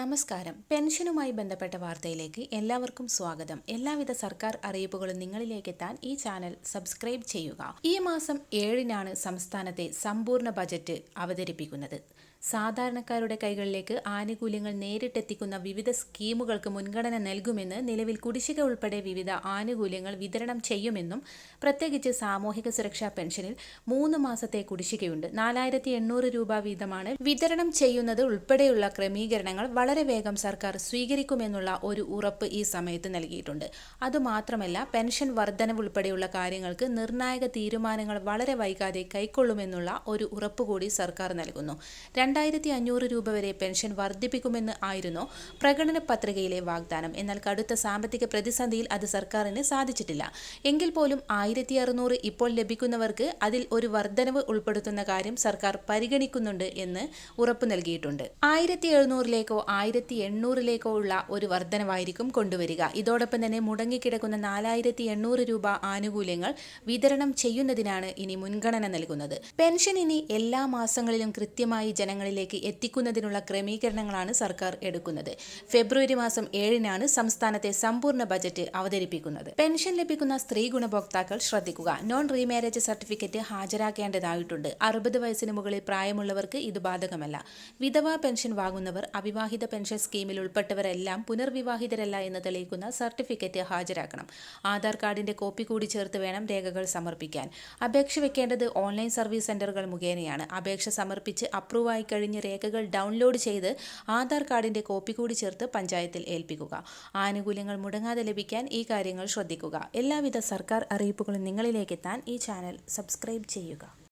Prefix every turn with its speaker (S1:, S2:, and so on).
S1: നമസ്കാരം. പെൻഷനുമായി ബന്ധപ്പെട്ട വാർത്തയിലേക്ക് എല്ലാവർക്കും സ്വാഗതം. എല്ലാവിധ സർക്കാർ അറിയിപ്പുകളും നിങ്ങളിലേക്ക് എത്താൻ ഈ ചാനൽ സബ്സ്ക്രൈബ് ചെയ്യുക. ഈ മാസം ഏഴിനാണ് സംസ്ഥാനത്തെ സമ്പൂർണ ബജറ്റ് അവതരിപ്പിക്കുന്നത്. സാധാരണക്കാരുടെ കൈകളിലേക്ക് ആനുകൂല്യങ്ങൾ നേരിട്ടെത്തിക്കുന്ന വിവിധ സ്കീമുകൾക്ക് മുൻഗണന നൽകുമെന്ന് നിലവിൽ കുടിശ്ശിക ഉൾപ്പെടെ വിവിധ ആനുകൂല്യങ്ങൾ വിതരണം ചെയ്യുമെന്നും പ്രത്യേകിച്ച് സാമൂഹിക സുരക്ഷാ പെൻഷനിൽ മൂന്ന് മാസത്തെ കുടിശ്ശികയുണ്ട്. നാലായിരത്തി രൂപ വീതമാണ് വിതരണം ചെയ്യുന്നത് ഉൾപ്പെടെയുള്ള ക്രമീകരണങ്ങൾ വളരെ വേഗം സർക്കാർ സ്വീകരിക്കുമെന്നുള്ള ഒരു ഉറപ്പ് ഈ സമയത്ത് നൽകിയിട്ടുണ്ട്. അതുമാത്രമല്ല പെൻഷൻ വർധനവ് ഉൾപ്പെടെയുള്ള കാര്യങ്ങൾക്ക് നിർണായക തീരുമാനങ്ങൾ വളരെ വൈകാതെ കൈക്കൊള്ളുമെന്നുള്ള ഒരു ഉറപ്പ് കൂടി സർക്കാർ നൽകുന്നു. രണ്ടായിരത്തി അഞ്ഞൂറ് രൂപ വരെ പെൻഷൻ വർദ്ധിപ്പിക്കുമെന്ന് ആയിരുന്നു പ്രകടന പത്രികയിലെ വാഗ്ദാനം. എന്നാൽ കടുത്ത സാമ്പത്തിക പ്രതിസന്ധിയിൽ അത് സർക്കാരിന് സാധിച്ചിട്ടില്ല. എങ്കിൽ പോലും ആയിരത്തി അറുന്നൂറ് ഇപ്പോൾ ലഭിക്കുന്നവർക്ക് അതിൽ ഒരു വർധനവ് ഉൾപ്പെടുത്തുന്ന കാര്യം സർക്കാർ പരിഗണിക്കുന്നുണ്ട് എന്ന് ഉറപ്പ് നൽകിയിട്ടുണ്ട്. ആയിരത്തി എഴുന്നൂറിലേക്കോ ആയിരത്തി എണ്ണൂറിലേക്കോ ഉള്ള ഒരു വർധനവായിരിക്കും കൊണ്ടുവരിക. ഇതോടൊപ്പം തന്നെ മുടങ്ങിക്കിടക്കുന്ന നാലായിരത്തി എണ്ണൂറ് രൂപ ആനുകൂല്യങ്ങൾ വിതരണം ചെയ്യുന്നതിനാണ് ഇനി മുൻഗണന നൽകുന്നത്. പെൻഷൻ ഇനി എല്ലാ മാസങ്ങളിലും കൃത്യമായി ജനങ്ങളിലേക്ക് എത്തിക്കുന്നതിനുള്ള ക്രമീകരണങ്ങളാണ് സർക്കാർ എടുക്കുന്നത്. ഫെബ്രുവരി മാസം ഏഴിനാണ് സംസ്ഥാനത്തെ സമ്പൂർണ ബജറ്റ് അവതരിപ്പിക്കുന്നത്. പെൻഷൻ ലഭിക്കുന്ന സ്ത്രീ ഗുണഭോക്താക്കൾ ശ്രദ്ധിക്കുക. നോൺ റീമാരേജ് സർട്ടിഫിക്കറ്റ് ഹാജരാക്കേണ്ടതായിട്ടുണ്ട്. അറുപത് വയസ്സിന് മുകളിൽ പ്രായമുള്ളവർക്ക് ഇത് ബാധകമല്ല. വിധവാ പെൻഷൻ വാങ്ങുന്നവർ അവിവാഹിത പെൻഷൻ സ്കീമിൽ ഉൾപ്പെട്ടവരെല്ലാം പുനർവിവാഹിതരല്ല എന്ന് തെളിയിക്കുന്ന സർട്ടിഫിക്കറ്റ് ഹാജരാക്കണം. ആധാർ കാർഡിന്റെ കോപ്പി കൂടി ചേർത്ത് വേണം രേഖകൾ സമർപ്പിക്കാൻ. അപേക്ഷ വെക്കേണ്ടത് ഓൺലൈൻ സർവീസ് സെന്ററുകൾ മുഖേനയാണ്. അപേക്ഷ സമർപ്പിച്ച് അപ്രൂവായി കഴിഞ്ഞ് രേഖകൾ ഡൗൺലോഡ് ചെയ്ത് ആധാർ കാർഡിന്റെ കോപ്പി കൂടി ചേർത്ത് പഞ്ചായത്തിൽ ഏൽപ്പിക്കുക. ആനുകൂല്യങ്ങൾ മുടങ്ങാതെ ലഭിക്കാൻ ഈ കാര്യങ്ങൾ ശ്രദ്ധിക്കുക. എല്ലാവിധ സർക്കാർ അറിയിപ്പുകളും നിങ്ങളിലേക്ക് എത്താൻ ഈ ചാനൽ സബ്സ്ക്രൈബ് ചെയ്യുക.